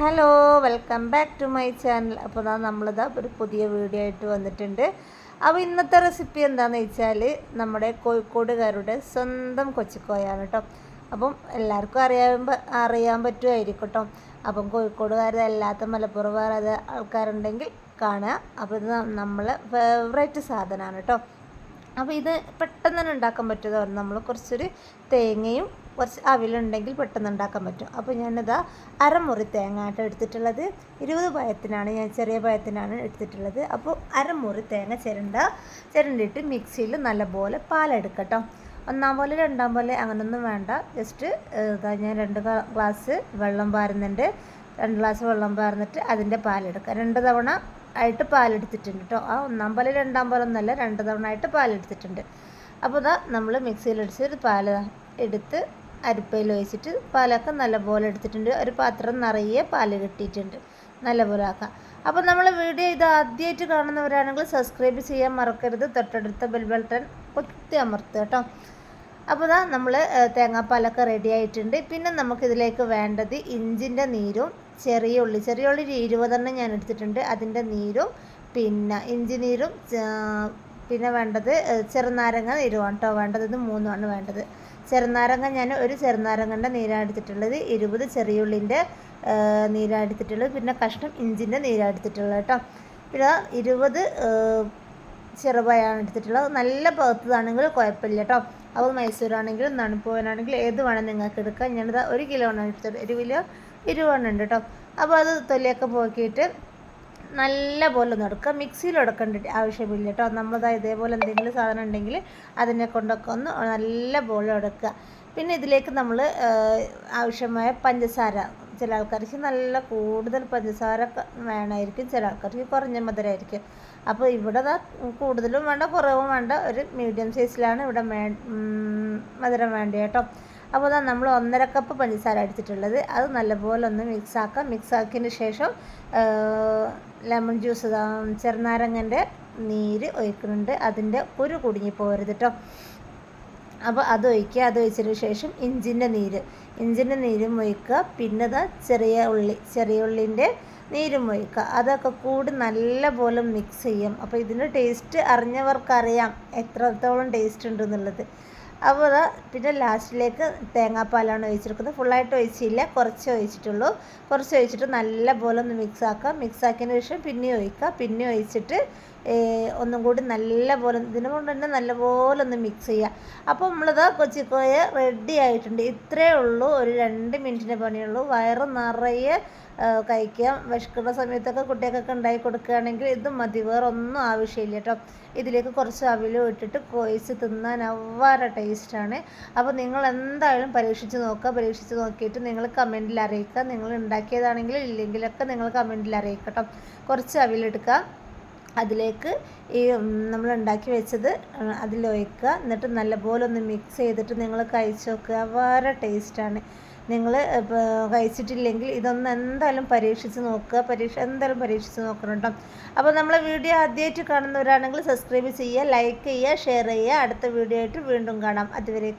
Hello welcome back to my channel. അപ്പോൾ ഇതാ നമ്മളിതാ ഒരു പുതിയ വീഡിയോ ആയിട്ട് വന്നിട്ടുണ്ട്. അപ്പോൾ ഇന്നത്തെ റെസിപ്പി എന്താണെന്ന് വെച്ചാൽ നമ്മുടെ കോഴിക്കോടുകാരുടെ സ്വന്തം കൊച്ചിക്കോയാണ് കേട്ടോ അപ്പം എല്ലാവർക്കും അറിയാൻ അറിയാൻ പറ്റുമായിരിക്കും കേട്ടോ അപ്പം കോഴിക്കോടുകാരുടെ അല്ലാത്ത മലപ്പുറം ആൾക്കാരുണ്ടെങ്കിൽ കാണുക. അപ്പോൾ ഇത് നമ്മളെ ഫേവറേറ്റ് സാധനമാണ് കേട്ടോ അപ്പോൾ ഇത് പെട്ടെന്ന് തന്നെ ഉണ്ടാക്കാൻ പറ്റുന്നതാണ് നമ്മൾ കുറച്ചൊരു തേങ്ങയും കുറച്ച് അവിലുണ്ടെങ്കിൽ പെട്ടെന്ന് ഉണ്ടാക്കാൻ പറ്റും. അപ്പോൾ ഞാനിതാ അരമുറി തേങ്ങ ആയിട്ട് എടുത്തിട്ടുള്ളത്. ഇരുപത് പഴത്തിനാണ് ഞാൻ ചെറിയ പഴത്തിനാണ് എടുത്തിട്ടുള്ളത്. അപ്പോൾ അരമുറി തേങ്ങ ചിരണ്ട ചിരണ്ടിട്ട് മിക്സിയിൽ നല്ലപോലെ പാലെടുക്കട്ടോ. ഒന്നാം പോലെ രണ്ടാം പോലെ അങ്ങനൊന്നും വേണ്ട. ജസ്റ്റ് ഇതാ ഞാൻ രണ്ട് ഗ്ലാസ് വെള്ളം പാരുന്നുണ്ട്. രണ്ട് ഗ്ലാസ് വെള്ളം പാർന്നിട്ട് അതിന്റെ പാലെടുക്കുക രണ്ട് തവണ ആയിട്ട് പാലെടുത്തിട്ടുണ്ട് കേട്ടോ ആ ഒന്നാം പാൽ രണ്ടാം പാലൊന്നല്ല രണ്ട് തവണ ആയിട്ട് പാലെടുത്തിട്ടുണ്ട്. അപ്പോൾ ഇതാ നമ്മൾ മിക്സിയിലടിച്ച് ഒരു പാൽ എടുത്ത് അരിപ്പയിൽ ഒഴിച്ചിട്ട് പാലൊക്കെ നല്ലപോലെ എടുത്തിട്ടുണ്ട്. ഒരു പാത്രം നിറയെ പാൽ കിട്ടിയിട്ടുണ്ട്. നല്ലപോലെ ആക്കാം. അപ്പോൾ നമ്മൾ വീഡിയോ ഇത് ആദ്യമായിട്ട് കാണുന്നവരാണെങ്കിൽ സബ്സ്ക്രൈബ് ചെയ്യാൻ മറക്കരുത്. തൊട്ടടുത്ത ബെൽ ബട്ടൺ ഒത്തി അമർത്തുക കേട്ടോ അപ്പോൾ ഇതാ നമ്മൾ തേങ്ങാപ്പാലൊക്കെ റെഡി ആയിട്ടുണ്ട്. പിന്നെ നമുക്കിതിലേക്ക് വേണ്ടത് ഇഞ്ചിന്റെ നീരും ചെറിയ ഉള്ളി ചെറിയ ഉള്ളി ഒരു ഇരുപതെണ്ണം ഞാൻ എടുത്തിട്ടുണ്ട്. അതിന്റെ നീരും പിന്നെ ഇഞ്ചി നീരും പിന്നെ വേണ്ടത് ചെറുനാരങ്ങ നീരുമാണ് കേട്ടോ വേണ്ടത്. ഇത് മൂന്നുമാണ് വേണ്ടത്. ചെറുനാരങ്ങ ഞാൻ ഒരു ചെറുനാരങ്ങന്റെ നീരാണ് എടുത്തിട്ടുള്ളത്. ഇരുപത് ചെറിയുള്ളിന്റെ നീരാണ് എടുത്തിട്ടുള്ളത്. പിന്നെ കഷ്ണം ഇഞ്ചിന്റെ നീരാണ് എടുത്തിട്ടുള്ളത് കേട്ടോ. പിന്നെ ഇരുപത് ചെറുപയാണ് എടുത്തിട്ടുള്ളത്. നല്ല പകുത്തതാണെങ്കിൽ കുഴപ്പമില്ല കേട്ടോ. അപ്പോൾ മൈസൂരാണെങ്കിലും നണുപ്പോവനാണെങ്കിലും ഏത് വേണം നിങ്ങൾക്ക് എടുക്കാം. ഞാനിത് ഒരു കിലോ ആണ് എടുത്തത്. ഒരു കിലോ ഇരുപതെണ്ണം ഉണ്ട് കേട്ടോ അപ്പോൾ അത് തൊലിയൊക്കെ പോക്കിയിട്ട് നല്ല പോലെ ഒന്ന് എടുക്കുക. മിക്സിയിൽ എടുക്കേണ്ട ആവശ്യമില്ല കേട്ടോ നമ്മളത് ഇതേപോലെ എന്തെങ്കിലും സാധനം ഉണ്ടെങ്കിൽ അതിനെ കൊണ്ടൊക്കെ ഒന്ന് നല്ല പോലെ എടുക്കുക. പിന്നെ ഇതിലേക്ക് നമ്മൾ ആവശ്യമായ പഞ്ചസാര. ചില ആൾക്കാർക്ക് നല്ല കൂടുതൽ പഞ്ചസാര വേണമായിരിക്കും. ചില ആൾക്കാർക്ക് കുറഞ്ഞ മധുരമായിരിക്കും. അപ്പോൾ ഇവിടെ കൂടുതലും വേണ്ട കുറവും വേണ്ട. ഒരു മീഡിയം സൈസിലാണ് ഇവിടെ മധുരം വേണ്ടത് കേട്ടോ. അപ്പോൾ അതാ നമ്മൾ ഒന്നര കപ്പ് പഞ്ചസാര അടിച്ചിട്ടുള്ളത് അത് നല്ലപോലെ ഒന്ന് മിക്സ് ആക്കാം. മിക്സ് ആക്കിയതിന് ശേഷം ലെമൺ ജ്യൂസ് ചെറുനാരങ്ങന്റെ നീര് ഒഴിക്കുന്നുണ്ട്. അതിന്റെ കുരു കുടുങ്ങി പോകരുത് കേട്ടോ അപ്പോൾ അത് ഒഴിക്കുക. അത് ഒഴിച്ചതിന് ശേഷം ഇഞ്ചിന്റെ നീര്. ഇഞ്ചിന്റെ നീരും ഒഴിക്കുക. പിന്നെ ഇതാ ചെറിയ ഉള്ളി ചെറിയ ഉള്ളിന്റെ നീരും ഒഴിക്കുക. അതൊക്കെ കൂടി നല്ലപോലെ മിക്സ് ചെയ്യാം. അപ്പോൾ ഇതിന്റെ ടേസ്റ്റ് അറിഞ്ഞവർക്കറിയാം എത്രത്തോളം ടേസ്റ്റ് ഉണ്ടെന്നുള്ളത്. അപ്പോൾ പിന്നെ ലാസ്റ്റിലേക്ക് തേങ്ങാപ്പാലാണ് ഒഴിച്ചെടുക്കുന്നത്. ഫുള്ളായിട്ട് ഒഴിച്ചില്ല. കുറച്ച് ഒഴിച്ചിട്ടുള്ളൂ. കുറച്ച് ഒഴിച്ചിട്ട് നല്ല പോലെ ഒന്ന് മിക്സ് ആക്കുക മിക്സ് ആക്കിയതിന് ശേഷം പിന്നെ ഒഴിക്കുക പിന്നെ ഒഴിച്ചിട്ട് ഒന്നും കൂടി നല്ലപോലെ പോലെ ഇതിനെ കൊണ്ട് തന്നെ നല്ലപോലെ ഒന്ന് മിക്സ് ചെയ്യുക അപ്പോൾ നമ്മളത് കൊച്ചിക്കോയ റെഡി ആയിട്ടുണ്ട്. ഇത്രയേ ഉള്ളൂ. ഒരു രണ്ട് മിനിറ്റിന്റെ പണിയുള്ളൂ. വയറ് നിറയെ കഴിക്കാം. വിശക്കുന്ന സമയത്തൊക്കെ കുട്ടികൾക്കൊക്കെ ഉണ്ടാക്കി കൊടുക്കുകയാണെങ്കിൽ ഇത് മതി. വേറെ ഒന്നും ആവശ്യമില്ല കേട്ടോ. ഇതിലേക്ക് കുറച്ച് അവിലും ഇട്ടിട്ട് കൊഴിച്ച് തിന്നാൻ അവ്വാറ ടേസ്റ്റാണ് അപ്പോൾ നിങ്ങൾ എന്തായാലും പരീക്ഷിച്ച് നോക്കുക. പരീക്ഷിച്ച് നോക്കിയിട്ട് നിങ്ങൾ കമന്റിൽ അറിയിക്കുക. നിങ്ങൾ ഉണ്ടാക്കിയതാണെങ്കിലും ഇല്ലെങ്കിലൊക്കെ നിങ്ങൾ കമന്റിൽ അറിയിക്കട്ടോ കേട്ടോ. കുറച്ച് അവിലെടുക്കുക അതിലേക്ക് ഈ നമ്മൾ ഉണ്ടാക്കി വെച്ചത് അതിലൊഴിക്കുക എന്നിട്ട് നല്ലപോലെ ഒന്ന് മിക്സ് ചെയ്തിട്ട് നിങ്ങൾ കഴിച്ച് നോക്കുക. വേറെ ടേസ്റ്റാണ് നിങ്ങൾ കഴിച്ചിട്ടില്ലെങ്കിൽ ഇതൊന്ന് എന്തായാലും പരീക്ഷിച്ച് നോക്കുക. പരീക്ഷ എന്തായാലും പരീക്ഷിച്ച് നോക്കണം കേട്ടോ അപ്പോൾ നമ്മളെ വീഡിയോ ആദ്യമായിട്ട് കാണുന്നവരാണെങ്കിൽ സബ്സ്ക്രൈബ് ചെയ്യുക ലൈക്ക് ചെയ്യുക ഷെയർ ചെയ്യുക. അടുത്ത വീഡിയോ ആയിട്ട് വീണ്ടും കാണാം. അതുവരേക്കും